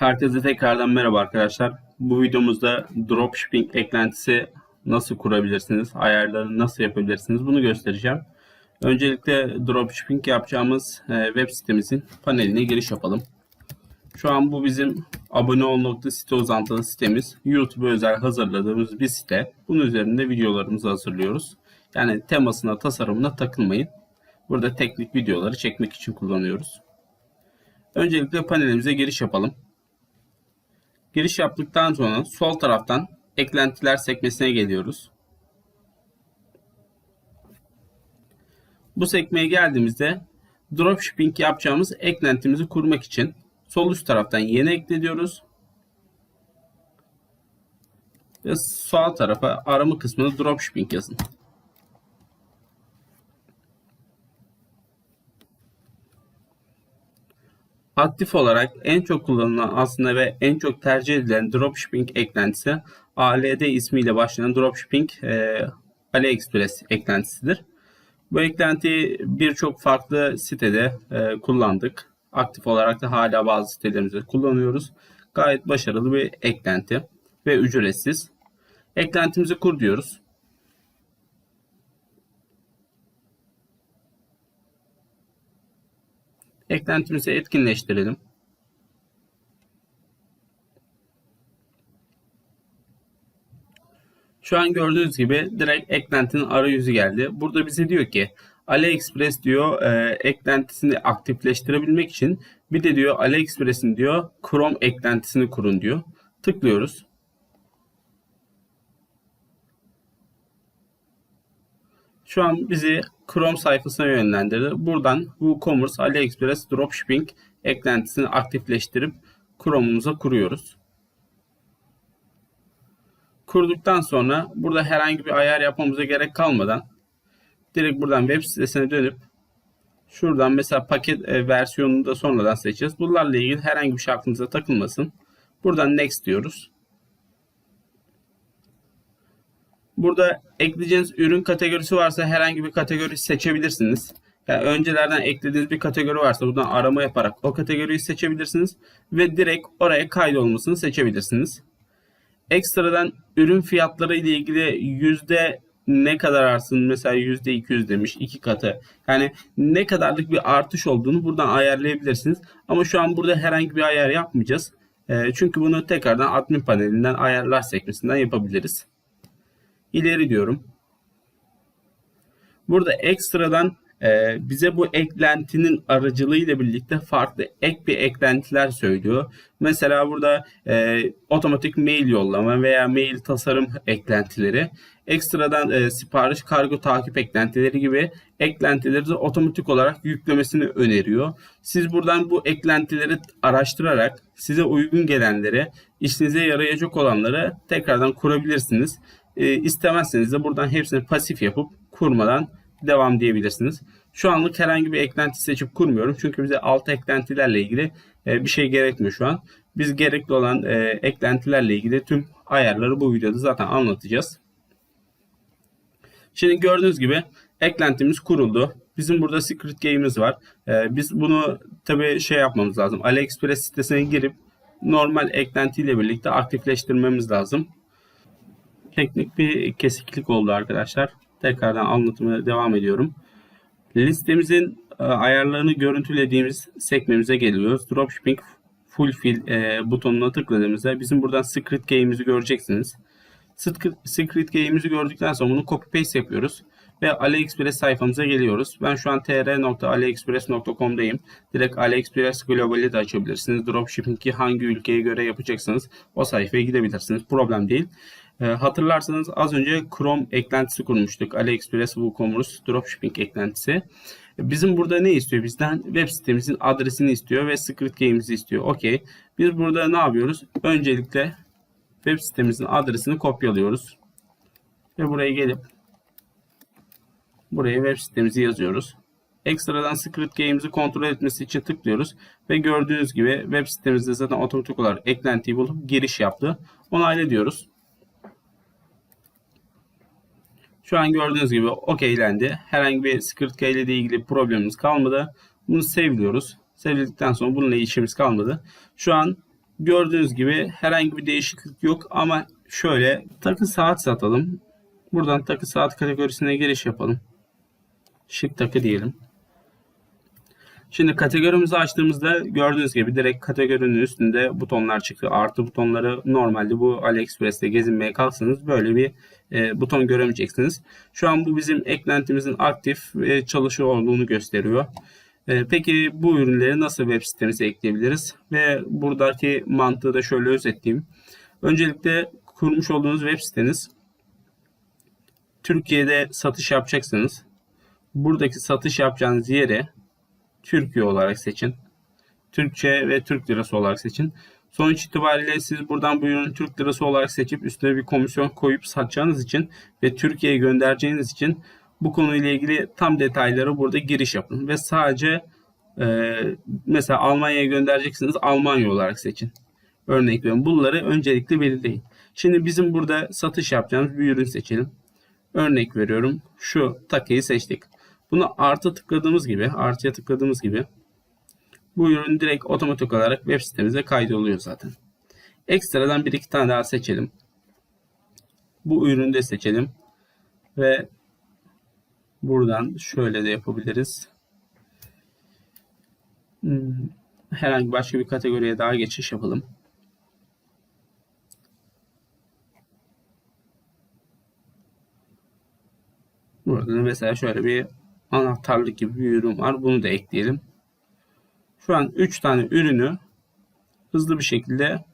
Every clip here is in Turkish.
Herkese tekrardan merhaba arkadaşlar. Bu videomuzda dropshipping eklentisi nasıl kurabilirsiniz, ayarlarını nasıl yapabilirsiniz bunu göstereceğim. Öncelikle dropshipping yapacağımız e, web sitemizin paneline giriş yapalım. Şu an bu bizim abone ol uzantılı sitemiz. YouTube özel hazırladığımız bir site. Bunun üzerinde videolarımızı hazırlıyoruz. Yani temasına, tasarımına takılmayın. Burada teknik videoları çekmek için kullanıyoruz. Öncelikle panelimize giriş yapalım. Giriş yaptıktan sonra sol taraftan eklentiler sekmesine geliyoruz. Bu sekmeye geldiğimizde dropshipping yapacağımız eklentimizi kurmak için sol üst taraftan yeni ekle diyoruz. Ve sağ tarafa arama kısmına dropshipping yazın. Aktif olarak en çok kullanılan aslında ve en çok tercih edilen dropshipping eklentisi ALD ismiyle başlayan dropshipping e, AliExpress eklentisidir. Bu eklentiyi birçok farklı sitede e, kullandık. Aktif olarak da hala bazı sitelerimizde kullanıyoruz. Gayet başarılı bir eklenti ve ücretsiz. Eklentimizi kur diyoruz. Eklentimizi etkinleştirelim. Şu an gördüğünüz gibi direkt eklentinin arayüzü geldi. Burada bize diyor ki AliExpress diyor e, eklentisini aktifleştirebilmek için bir de diyor AliExpress'in diyor Chrome eklentisini kurun diyor. Tıklıyoruz. Şu an bizi Chrome sayfasına yönlendirdi. Buradan WooCommerce AliExpress Dropshipping eklentisini aktifleştirip Chrome'umuza kuruyoruz. Kurduktan sonra burada herhangi bir ayar yapmamıza gerek kalmadan direkt buradan web sitesine dönüp şuradan mesela paket e, versiyonunu da sonradan seçeceğiz. Bunlarla ilgili herhangi bir şey aklınıza takılmasın. Buradan next diyoruz. Burada ekleyeceğiniz ürün kategorisi varsa herhangi bir kategori seçebilirsiniz. Yani öncelerden eklediğiniz bir kategori varsa buradan arama yaparak o kategoriyi seçebilirsiniz ve direkt oraya kaydolmasını seçebilirsiniz. Ekstradan ürün fiyatları ile ilgili yüzde ne kadar artsın mesela yüzde 200 demiş iki katı. Yani ne kadarlık bir artış olduğunu buradan ayarlayabilirsiniz. Ama şu an burada herhangi bir ayar yapmayacağız. E, çünkü bunu tekrardan admin panelinden ayarlar sekmesinden yapabiliriz. İleri diyorum. Burada ekstradan e, bize bu eklentinin aracılığıyla birlikte farklı ek bir eklentiler söylüyor. Mesela burada e, otomatik mail yollama veya mail tasarım eklentileri, ekstradan e, sipariş kargo takip eklentileri gibi eklentileri de otomatik olarak yüklemesini öneriyor. Siz buradan bu eklentileri araştırarak size uygun gelenleri, işinize yarayacak olanları tekrardan kurabilirsiniz. E, istemezseniz de buradan hepsini pasif yapıp kurmadan devam diyebilirsiniz. Şu anlık herhangi bir eklenti seçip kurmuyorum. Çünkü bize alt eklentilerle ilgili e, bir şey gerekmiyor şu an. Biz gerekli olan e, eklentilerle ilgili tüm ayarları bu videoda zaten anlatacağız. Şimdi gördüğünüz gibi eklentimiz kuruldu. Bizim burada secret game'imiz var. E, biz bunu tabii şey yapmamız lazım. AliExpress sitesine girip normal eklentiyle birlikte aktifleştirmemiz lazım. Teknik bir kesiklik oldu arkadaşlar. Tekrardan anlatımına devam ediyorum. Listemizin e, ayarlarını görüntülediğimiz sekmemize geliyoruz. Dropshipping Fulfill e, butonuna tıkladığımızda bizim buradan Secret Key'imizi göreceksiniz. Secret Key'imizi gördükten sonra bunu copy paste yapıyoruz. Ve AliExpress sayfamıza geliyoruz. Ben şu an tr.aliexpress.com'dayım. Direkt AliExpress Global'i de açabilirsiniz. Dropshipping'i hangi ülkeye göre yapacaksınız o sayfaya gidebilirsiniz. Problem değil. E, hatırlarsanız az önce Chrome eklentisi kurmuştuk. AliExpress WooCommerce Dropshipping eklentisi. Bizim burada ne istiyor bizden? Web sitemizin adresini istiyor ve script game'imizi istiyor. Okey. Biz burada ne yapıyoruz? Öncelikle web sitemizin adresini kopyalıyoruz. Ve buraya gelip buraya web sitemizi yazıyoruz. Ekstradan script game'imizi kontrol etmesi için tıklıyoruz. Ve gördüğünüz gibi web sitemizde zaten otomatik olarak eklentiyi bulup giriş yaptı. Onayla diyoruz. Şu an gördüğünüz gibi okeylendi. Herhangi bir script ile ilgili problemimiz kalmadı. Bunu sevliyoruz. Sevdikten sonra bununla işimiz kalmadı. Şu an Gördüğünüz gibi herhangi bir değişiklik yok ama şöyle takı saat satalım. Buradan takı saat kategorisine giriş yapalım. Şık takı diyelim. Şimdi kategorimizi açtığımızda gördüğünüz gibi direkt kategorinin üstünde butonlar çıktı. Artı butonları normalde bu AliExpress'te gezinmeye kalksanız böyle bir e, buton göremeyeceksiniz. Şu an bu bizim eklentimizin aktif ve çalışıyor olduğunu gösteriyor. E, peki bu ürünleri nasıl web sitemize ekleyebiliriz? Ve buradaki mantığı da şöyle özetleyeyim. Öncelikle kurmuş olduğunuz web siteniz Türkiye'de satış yapacaksanız buradaki satış yapacağınız yere Türkiye olarak seçin. Türkçe ve Türk lirası olarak seçin. Sonuç itibariyle siz buradan bu ürünü Türk lirası olarak seçip üstüne bir komisyon koyup satacağınız için ve Türkiye'ye göndereceğiniz için bu konuyla ilgili tam detayları burada giriş yapın. Ve sadece e, mesela Almanya'ya göndereceksiniz Almanya olarak seçin. Örnek veriyorum. Bunları öncelikle belirleyin. Şimdi bizim burada satış yapacağımız bir ürün seçelim. Örnek veriyorum. Şu takıyı seçtik. Bunu artı tıkladığımız gibi, artıya tıkladığımız gibi bu ürün direkt otomatik olarak web sitemize kaydoluyor zaten. Ekstradan bir iki tane daha seçelim. Bu ürünü de seçelim. Ve buradan şöyle de yapabiliriz. Hmm, herhangi başka bir kategoriye daha geçiş yapalım. Burada mesela şöyle bir anahtarlık gibi bir ürün var. Bunu da ekleyelim. Şu an 3 tane ürünü hızlı bir şekilde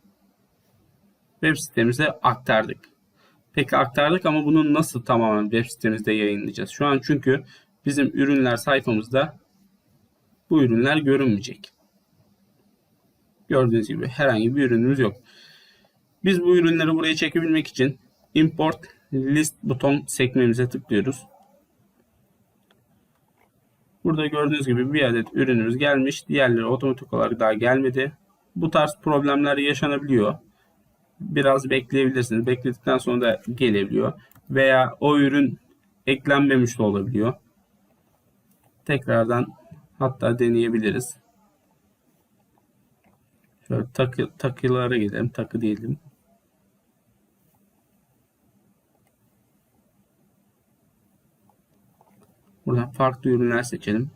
web sitemize aktardık. Peki aktardık ama bunu nasıl tamamen web sitemizde yayınlayacağız? Şu an çünkü bizim ürünler sayfamızda bu ürünler görünmeyecek. Gördüğünüz gibi herhangi bir ürünümüz yok. Biz bu ürünleri buraya çekebilmek için import list buton sekmemize tıklıyoruz. Burada gördüğünüz gibi bir adet ürünümüz gelmiş. Diğerleri otomatik olarak daha gelmedi. Bu tarz problemler yaşanabiliyor. Biraz bekleyebilirsiniz. Bekledikten sonra da gelebiliyor. Veya o ürün eklenmemiş de olabiliyor. Tekrardan hatta deneyebiliriz. Şöyle takı, takılara gidelim. Takı diyelim. Buradan farklı ürünler seçelim.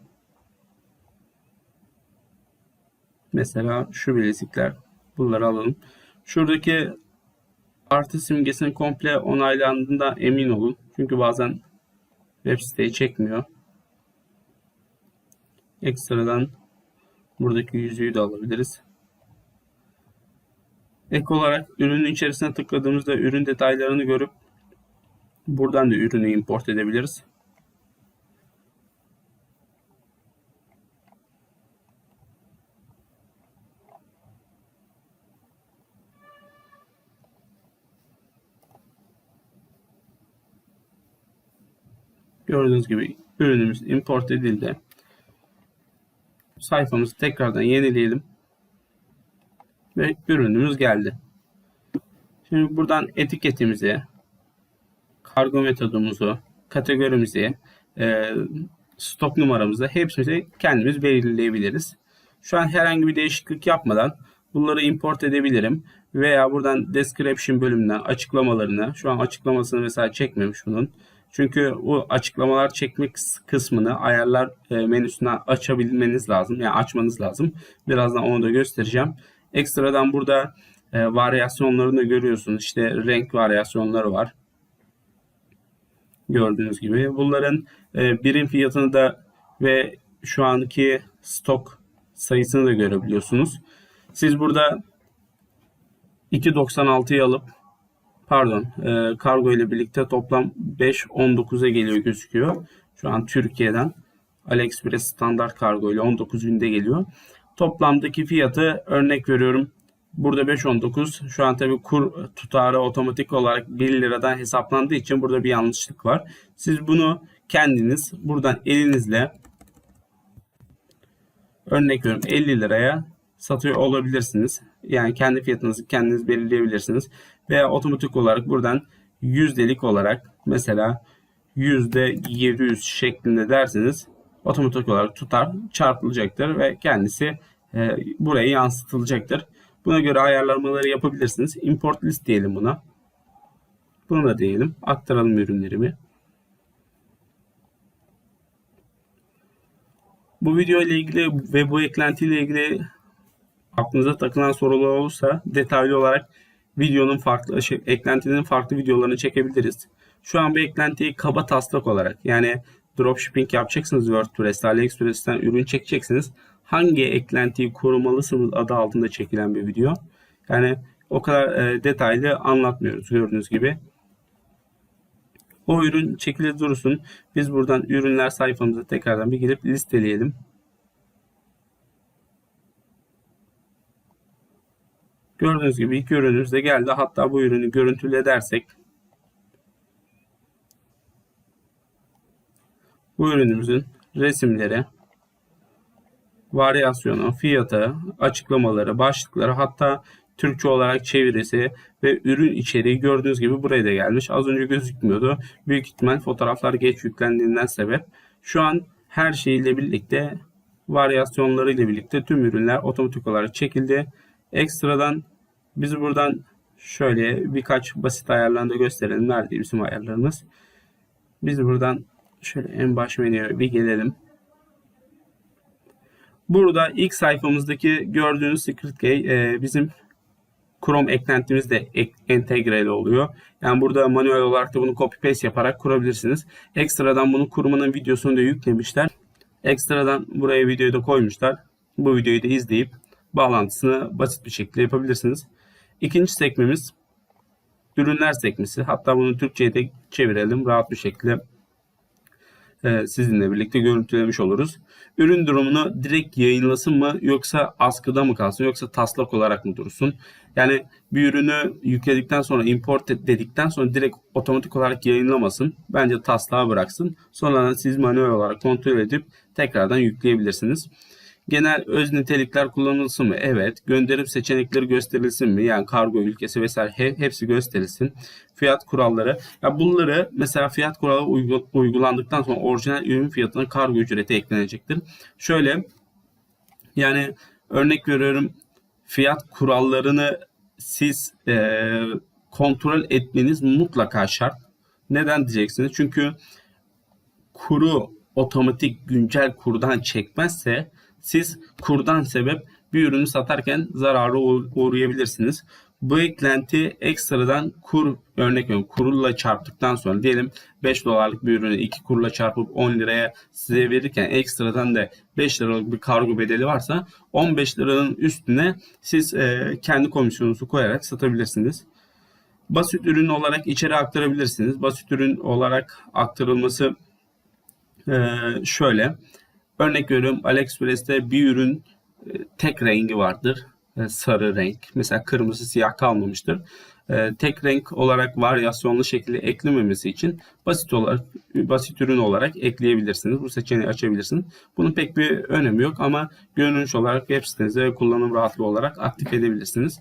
Mesela şu bilezikler. Bunları alalım. Şuradaki artı simgesinin komple onaylandığında emin olun. Çünkü bazen web siteyi çekmiyor. Ekstradan buradaki yüzüğü de alabiliriz. Ek olarak ürünün içerisine tıkladığımızda ürün detaylarını görüp buradan da ürünü import edebiliriz. Gördüğünüz gibi ürünümüz import edildi. Sayfamızı tekrardan yenileyelim. Ve ürünümüz geldi. Şimdi buradan etiketimizi, kargo metodumuzu, kategorimizi, e, stok numaramızı hepsini kendimiz belirleyebiliriz. Şu an herhangi bir değişiklik yapmadan bunları import edebilirim. Veya buradan description bölümünden açıklamalarını, şu an açıklamasını mesela çekmemiş bunun. Çünkü bu açıklamalar çekmek kısmını ayarlar e, menüsüne açabilmeniz lazım. Yani açmanız lazım. Birazdan onu da göstereceğim. Ekstradan burada e, varyasyonlarını da görüyorsunuz. İşte renk varyasyonları var. Gördüğünüz gibi. Bunların e, birim fiyatını da ve şu anki stok sayısını da görebiliyorsunuz. Siz burada 2.96'yı alıp pardon e, kargo ile birlikte toplam 5.19'a geliyor gözüküyor. Şu an Türkiye'den AliExpress standart kargo ile 19 günde geliyor. Toplamdaki fiyatı örnek veriyorum. Burada 5.19 şu an tabi kur tutarı otomatik olarak 1 liradan hesaplandığı için burada bir yanlışlık var. Siz bunu kendiniz buradan elinizle örnek veriyorum 50 liraya satıyor olabilirsiniz. Yani kendi fiyatınızı kendiniz belirleyebilirsiniz. Veya otomatik olarak buradan yüzdelik olarak mesela %700 şeklinde derseniz otomatik olarak tutar çarpılacaktır ve kendisi e, buraya yansıtılacaktır. Buna göre ayarlamaları yapabilirsiniz. Import list diyelim buna. Bunu da diyelim. Aktaralım ürünlerimi. Bu video ile ilgili ve bu eklenti ile ilgili aklınıza takılan sorular olursa detaylı olarak videonun farklı şey, eklentinin farklı videolarını çekebiliriz. Şu an bu eklentiyi kaba taslak olarak yani dropshipping yapacaksınız WordPress'te, AliExpress'ten ürün çekeceksiniz. Hangi eklentiyi korumalısınız adı altında çekilen bir video. Yani o kadar e, detaylı anlatmıyoruz gördüğünüz gibi. O ürün çekili dursun. Biz buradan ürünler sayfamıza tekrardan bir girip listeleyelim. Gördüğünüz gibi ilk ürünümüz de geldi. Hatta bu ürünü görüntüle dersek bu ürünümüzün resimleri, varyasyonu, fiyatı, açıklamaları, başlıkları hatta Türkçe olarak çevirisi ve ürün içeriği gördüğünüz gibi buraya da gelmiş. Az önce gözükmüyordu. Büyük ihtimal fotoğraflar geç yüklendiğinden sebep. Şu an her şeyle birlikte varyasyonları ile birlikte tüm ürünler otomatik olarak çekildi. Ekstradan biz buradan şöyle birkaç basit ayarlarını gösterelim. Nerede bizim ayarlarımız? Biz buradan şöyle en baş menüye bir gelelim. Burada ilk sayfamızdaki gördüğünüz Secret e, bizim Chrome eklentimiz de entegreli oluyor. Yani burada manuel olarak da bunu copy paste yaparak kurabilirsiniz. Ekstradan bunu kurmanın videosunu da yüklemişler. Ekstradan buraya videoyu da koymuşlar. Bu videoyu da izleyip bağlantısını basit bir şekilde yapabilirsiniz. İkinci sekmemiz ürünler sekmesi. Hatta bunu Türkçe'ye de çevirelim. Rahat bir şekilde e, sizinle birlikte görüntülemiş oluruz. Ürün durumunu direkt yayınlasın mı yoksa askıda mı kalsın yoksa taslak olarak mı dursun? Yani bir ürünü yükledikten sonra import dedikten sonra direkt otomatik olarak yayınlamasın. Bence taslağa bıraksın. Sonradan siz manuel olarak kontrol edip tekrardan yükleyebilirsiniz. Genel öz nitelikler kullanılsın mı? Evet. Gönderim seçenekleri gösterilsin mi? Yani kargo ülkesi vesaire hepsi gösterilsin. Fiyat kuralları. Ya bunları mesela fiyat kuralı uygulandıktan sonra orijinal ürün fiyatına kargo ücreti eklenecektir. Şöyle yani örnek veriyorum fiyat kurallarını siz e, kontrol etmeniz mutlaka şart. Neden diyeceksiniz? Çünkü kuru otomatik güncel kurdan çekmezse siz kurdan sebep bir ürünü satarken zarara uğrayabilirsiniz. Bu eklenti ekstradan kur örnek veriyorum kurla çarptıktan sonra diyelim 5 dolarlık bir ürünü 2 kurla çarpıp 10 liraya size verirken ekstradan da 5 liralık bir kargo bedeli varsa 15 liranın üstüne siz e, kendi komisyonunuzu koyarak satabilirsiniz. Basit ürün olarak içeri aktarabilirsiniz. Basit ürün olarak aktarılması e, şöyle. Örnek veriyorum AliExpress'te bir ürün e, tek rengi vardır. E, sarı renk. Mesela kırmızı siyah kalmamıştır. E, tek renk olarak varyasyonlu şekilde eklememesi için basit olarak basit ürün olarak ekleyebilirsiniz. Bu seçeneği açabilirsiniz. Bunun pek bir önemi yok ama görünüş olarak web sitenize kullanım rahatlığı olarak aktif edebilirsiniz.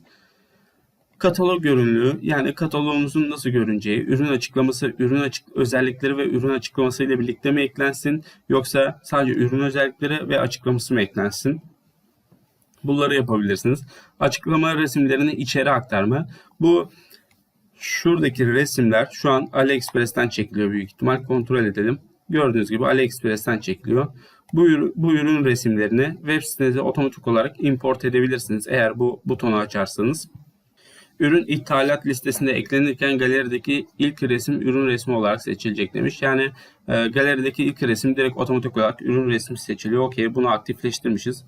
Katalog görünümlüğü yani kataloğunuzun nasıl görüneceği, ürün açıklaması, ürün açık özellikleri ve ürün açıklaması ile birlikte mi eklensin yoksa sadece ürün özellikleri ve açıklaması mı eklensin? Bunları yapabilirsiniz. Açıklama resimlerini içeri aktarma. Bu şuradaki resimler şu an AliExpress'ten çekiliyor büyük ihtimal. Kontrol edelim. Gördüğünüz gibi AliExpress'ten çekiliyor. Bu, bu ürün resimlerini web sitenize otomatik olarak import edebilirsiniz eğer bu butonu açarsanız. Ürün ithalat listesinde eklenirken galerideki ilk resim ürün resmi olarak seçilecek demiş. Yani e, galerideki ilk resim direkt otomatik olarak ürün resmi seçiliyor. Okey bunu aktifleştirmişiz.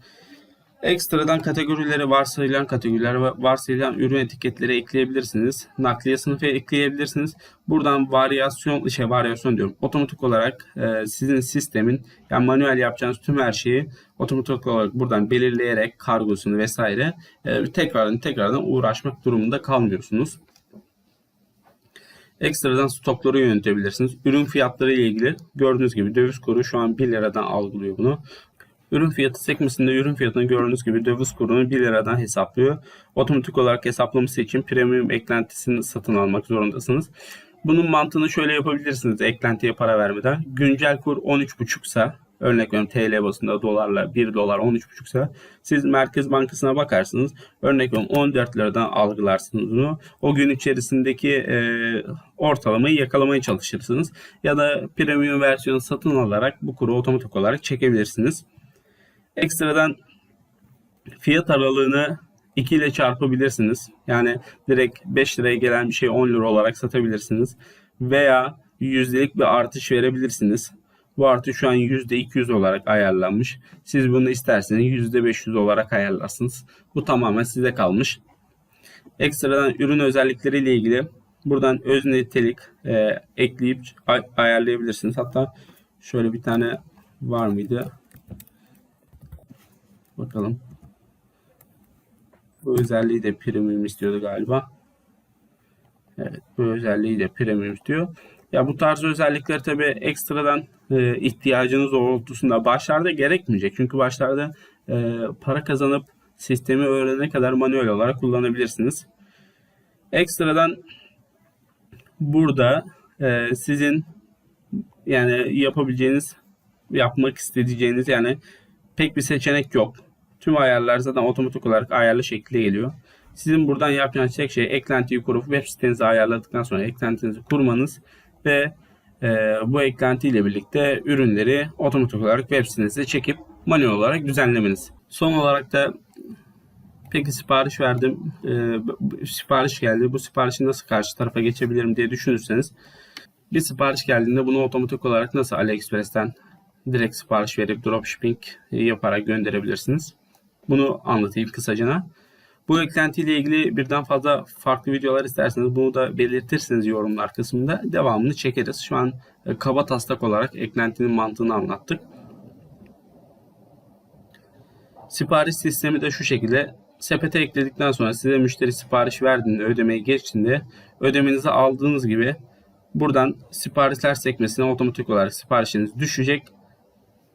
Ekstradan kategorileri varsayılan kategoriler ve varsayılan ürün etiketleri ekleyebilirsiniz. Nakliye sınıfı ekleyebilirsiniz. Buradan varyasyon, şey varyasyon diyorum. Otomatik olarak e, sizin sistemin yani manuel yapacağınız tüm her şeyi otomatik olarak buradan belirleyerek kargosunu vesaire e, tekrardan tekrardan uğraşmak durumunda kalmıyorsunuz. Ekstradan stokları yönetebilirsiniz. Ürün fiyatları ile ilgili gördüğünüz gibi döviz kuru şu an 1 liradan algılıyor bunu. Ürün fiyatı sekmesinde ürün fiyatını gördüğünüz gibi döviz kurunu 1 liradan hesaplıyor. Otomatik olarak hesaplaması için premium eklentisini satın almak zorundasınız. Bunun mantığını şöyle yapabilirsiniz eklentiye para vermeden. Güncel kur 13.5 ise Örnek veriyorum TL basında dolarla 1 dolar 13,5 ise siz Merkez Bankası'na bakarsınız. Örnek veriyorum 14 liradan algılarsınız bunu. O gün içerisindeki e, ortalamayı yakalamaya çalışırsınız. Ya da premium versiyonu satın alarak bu kuru otomatik olarak çekebilirsiniz. Ekstradan fiyat aralığını 2 ile çarpabilirsiniz. Yani direkt 5 liraya gelen bir şeyi 10 lira olarak satabilirsiniz. Veya yüzdelik bir artış verebilirsiniz. Bu artış şu an %200 olarak ayarlanmış. Siz bunu isterseniz %500 olarak ayarlarsınız. Bu tamamen size kalmış. Ekstradan ürün özellikleriyle ilgili buradan öz nitelik e, ekleyip ay- ayarlayabilirsiniz. Hatta şöyle bir tane var mıydı? Bakalım. Bu özelliği de premium istiyordu galiba. Evet, bu özelliği de premium istiyor. Ya bu tarz özellikler tabii ekstradan e, ihtiyacınız doğrultusunda başlarda gerekmeyecek. Çünkü başlarda e, para kazanıp sistemi öğrenene kadar manuel olarak kullanabilirsiniz. Ekstradan burada e, sizin yani yapabileceğiniz, yapmak isteyeceğiniz yani pek bir seçenek yok. Tüm ayarlar zaten otomatik olarak ayarlı şekilde geliyor. Sizin buradan yapacağınız tek şey eklentiyi kurup web sitenizi ayarladıktan sonra eklentinizi kurmanız ve e, bu eklentiyle birlikte ürünleri otomatik olarak web sitenize çekip manuel olarak düzenlemeniz. Son olarak da peki sipariş verdim, e, sipariş geldi. Bu siparişi nasıl karşı tarafa geçebilirim diye düşünürseniz bir sipariş geldiğinde bunu otomatik olarak nasıl AliExpress'ten direkt sipariş verip dropshipping yaparak gönderebilirsiniz. Bunu anlatayım kısacana. Bu eklentiyle ilgili birden fazla farklı videolar isterseniz bunu da belirtirseniz yorumlar kısmında devamını çekeriz. Şu an e, kaba taslak olarak eklentinin mantığını anlattık. Sipariş sistemi de şu şekilde. Sepete ekledikten sonra size müşteri sipariş verdiğinde ödemeyi geçtiğinde ödemenizi aldığınız gibi buradan siparişler sekmesine otomatik olarak siparişiniz düşecek.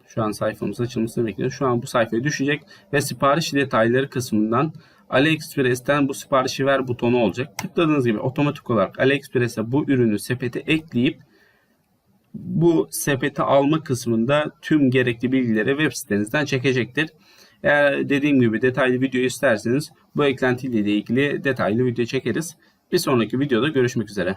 Şu an sayfamız açılmasını bekliyoruz. Şu an bu sayfaya düşecek ve sipariş detayları kısmından AliExpress'ten bu siparişi ver butonu olacak. Tıkladığınız gibi otomatik olarak AliExpress'e bu ürünü sepete ekleyip bu sepete alma kısmında tüm gerekli bilgileri web sitenizden çekecektir. Eğer dediğim gibi detaylı video isterseniz bu eklentiyle ilgili detaylı video çekeriz. Bir sonraki videoda görüşmek üzere.